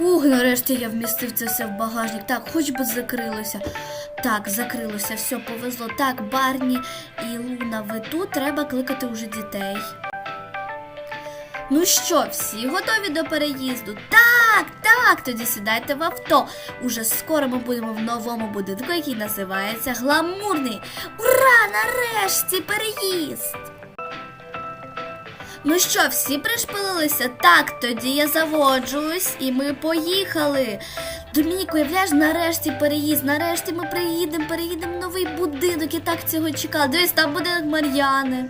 Ух, нарешті я вмістив це все в багажник. Так, хоч би закрилося. Так, закрилося, все повезло. Так, Барні і Луна, ви тут треба кликати уже дітей. Ну що, всі готові до переїзду? Так, так, тоді сідайте в авто. Уже скоро ми будемо в новому будинку, який називається Гламурний. Ура! Нарешті переїзд! Ну що, всі пришпилилися? Так, тоді я заводжусь і ми поїхали. Домінік, уявляєш, нарешті переїзд, нарешті ми приїдемо, переїдемо в новий будинок. Я так цього чекала. Дивись, там будинок Мар'яни.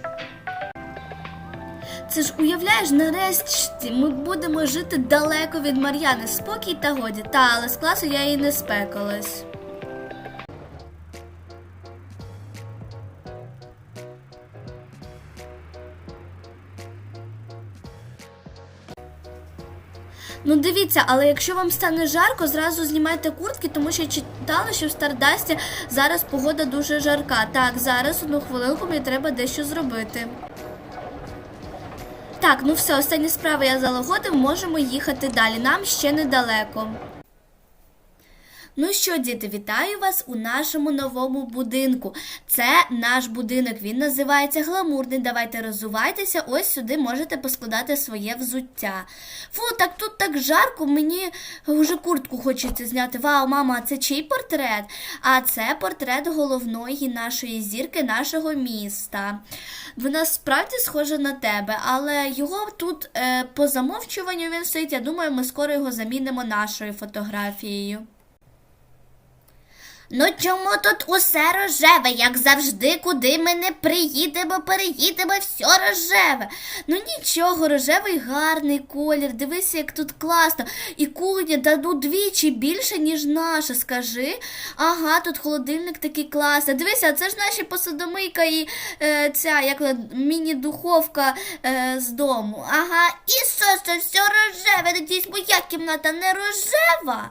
Це ж уявляєш, нарешті ми будемо жити далеко від Мар'яни. Спокій та годі. Та, але з класу я її не спекалась. Ну дивіться, але якщо вам стане жарко, зразу знімайте куртки, тому що я читала, що в Стардасті зараз погода дуже жарка. Так, зараз одну хвилинку мені треба дещо зробити. Так, ну все, останні справи я залагодив, можемо їхати далі. Нам ще недалеко. Ну що, діти, вітаю вас у нашому новому будинку. Це наш будинок. Він називається Гламурний. Давайте розувайтеся. Ось сюди можете поскладати своє взуття. Фу, так тут так жарко, мені вже куртку хочеться зняти. Вау, мама, це чий портрет? А це портрет головної нашої зірки нашого міста. Вона справді схожа на тебе, але його тут е, по замовчуванню він стоїть. Я думаю, ми скоро його замінимо нашою фотографією. Ну чому тут усе рожеве, як завжди, куди ми не приїдемо, переїдемо, все рожеве. Ну нічого, рожевий гарний колір. Дивися, як тут класно. І кухня та двічі більше, ніж наша, скажи. Ага, тут холодильник такий класний. Дивися, це ж наші посудомийка і е, ця як міні-духовка е, з дому. Ага, і що це все рожеве? Надіюсь, моя кімната не рожева.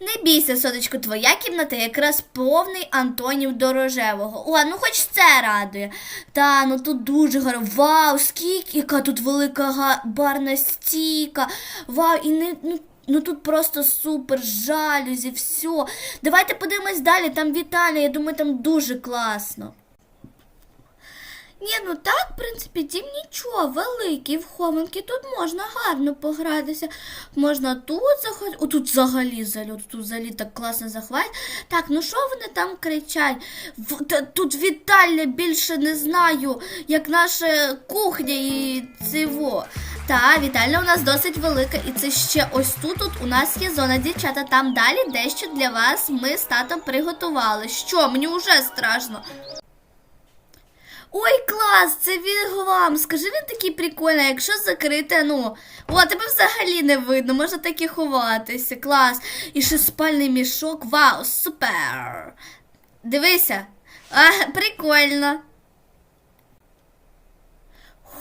Не бійся, сонечко, твоя кімната якраз повний Антонів Дорожевого. О, ну хоч це радує. Та, ну тут дуже гарно. Вау, скільки, яка тут велика барна стійка. Вау, і не. Ну, Ну тут просто супер, жалюзі, все. Давайте подивимось далі, там Віталія, я думаю, там дуже класно. Ні, ну так, в принципі, дім нічого, великий в хованки, тут можна гарно погратися. Можна тут заходити. О, тут взагалі зальот, тут взагалі так класно захват. Так, ну що вони там кричать? В- та- тут Віталія більше не знаю, як наша кухня і циво. Та, Вітальня у нас досить велика, і це ще ось тут от у нас є зона дівчата. Там далі дещо для вас ми з татом приготували. Що, мені вже страшно. Ой, клас, це він вам. Скажи, він такий прикольний, якщо закрити, ну. О, тебе взагалі не видно, можна так і ховатися. Клас. І ще спальний мішок. Вау, супер. Дивися. А, прикольно.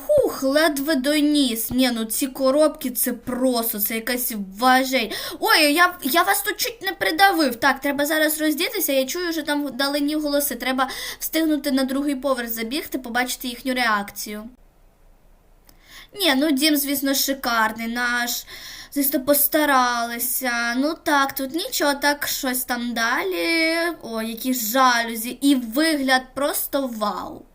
Хух, ледве доніс. Ні, ну ці коробки це просто, це якась важень. Ой, я, я вас тут чуть не придавив. Так, треба зараз роздітися. Я чую, що там вдалині голоси. Треба встигнути на другий поверх забігти, побачити їхню реакцію. Ні, ну дім, звісно, шикарний наш. Звісно, постаралися. Ну так, тут нічого, так щось там далі. О, які жалюзі. І вигляд просто вау.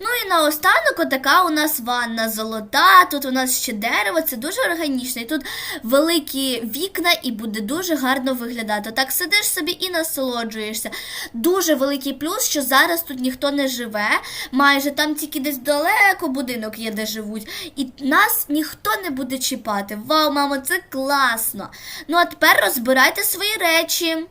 Ну і наостанок отака у нас ванна золота. Тут у нас ще дерево, це дуже органічно. І тут великі вікна і буде дуже гарно виглядати. Так сидиш собі і насолоджуєшся. Дуже великий плюс, що зараз тут ніхто не живе. Майже там тільки десь далеко будинок є, де живуть. І нас ніхто не буде чіпати. Вау, мамо, це класно! Ну а тепер розбирайте свої речі.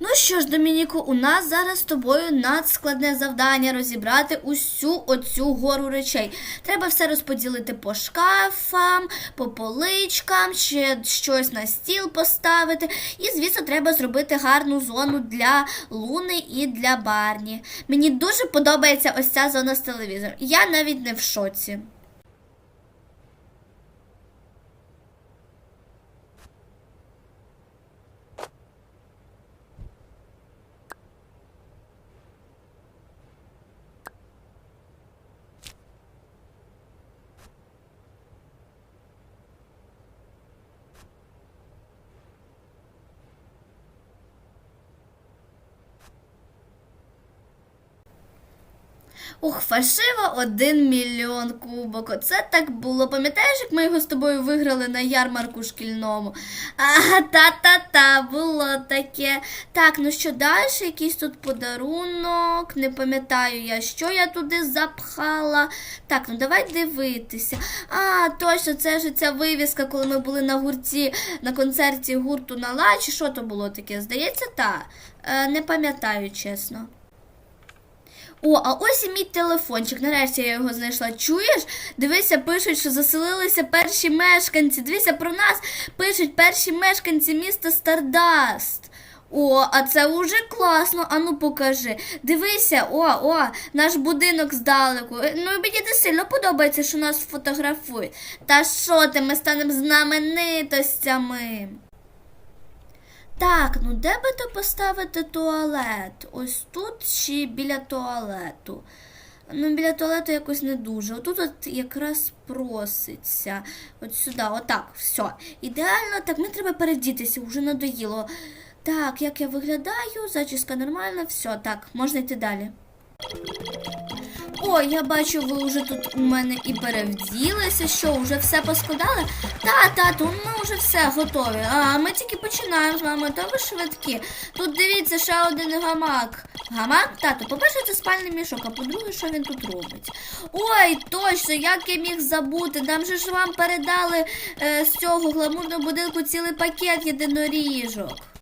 Ну що ж, Домініку, у нас зараз з тобою надскладне завдання розібрати усю оцю гору речей. Треба все розподілити по шкафам, по поличкам, ще щось на стіл поставити. І, звісно, треба зробити гарну зону для Луни і для Барні. Мені дуже подобається ось ця зона з телевізором. Я навіть не в шоці. Ух, фальшиво один мільйон кубок. Оце так було. Пам'ятаєш, як ми його з тобою виграли на ярмарку шкільному? А, та-та-та, було таке. Так, ну що далі? Якийсь тут подарунок. Не пам'ятаю я, що я туди запхала. Так, ну давай дивитися. А, точно, це ж ця вивіска, коли ми були на гурті на концерті гурту на лачі. Що то було таке? Здається, та. Е, не пам'ятаю, чесно. О, а ось і мій телефончик. Нарешті я його знайшла. Чуєш? Дивися, пишуть, що заселилися перші мешканці. Дивися про нас. Пишуть перші мешканці міста Стардаст. О, а це уже класно. Ану покажи. Дивися, о, о, наш будинок здалеку. Е, Ну, мені не сильно подобається, що нас фотографують. Та що ти, ми станемо знаменитостями. Так, ну де би то поставити туалет? Ось тут чи біля туалету? Ну, біля туалету якось не дуже. Отут от якраз проситься. От сюди, отак, все. Ідеально, так, мені треба передітися, вже надоїло. Так, як я виглядаю, зачіска нормальна, все, так, можна йти далі. О, я бачу, ви вже тут у мене і перевділися. Що, вже все поскладали? Та, тату, ми вже все готові. А ми тільки починаємо з вами, то ви швидкі. Тут дивіться, ще один гамак. Гамак? Тату, по-перше, це спальний мішок, а по-друге, що він тут робить? Ой, точно, як я міг забути. Нам же ж вам передали е, з цього гламурного будинку цілий пакет єдиноріжок.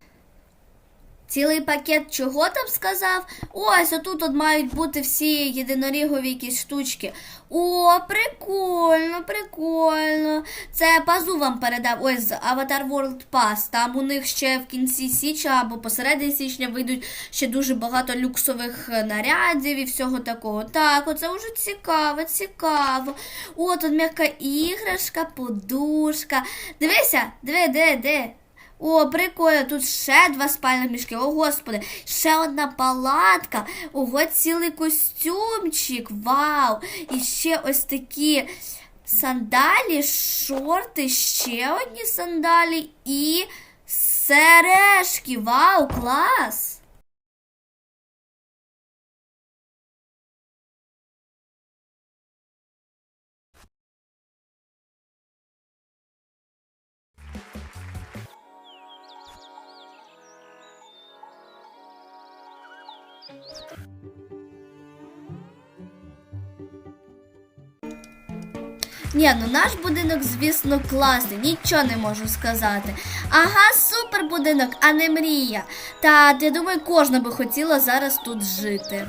Цілий пакет чого там сказав? Ось отут от мають бути всі єдинорігові якісь штучки. О, прикольно, прикольно. Це пазу вам передав ось з Avatar World Pass. Там у них ще в кінці січня або посередині січня вийдуть ще дуже багато люксових е, нарядів і всього такого. Так, оце вже цікаво, цікаво. О, тут м'яка іграшка, подушка. Дивися, диви, де, де. О, прикольно, тут ще два спальних мішки. О, господи, ще одна палатка. Ого, цілий костюмчик. Вау! І ще ось такі сандалі, шорти, ще одні сандалі і сережки. Вау, клас! Ні, ну наш будинок, звісно, класний, нічого не можу сказати. Ага, супер будинок, а не мрія. Та я думаю, кожна би хотіла зараз тут жити.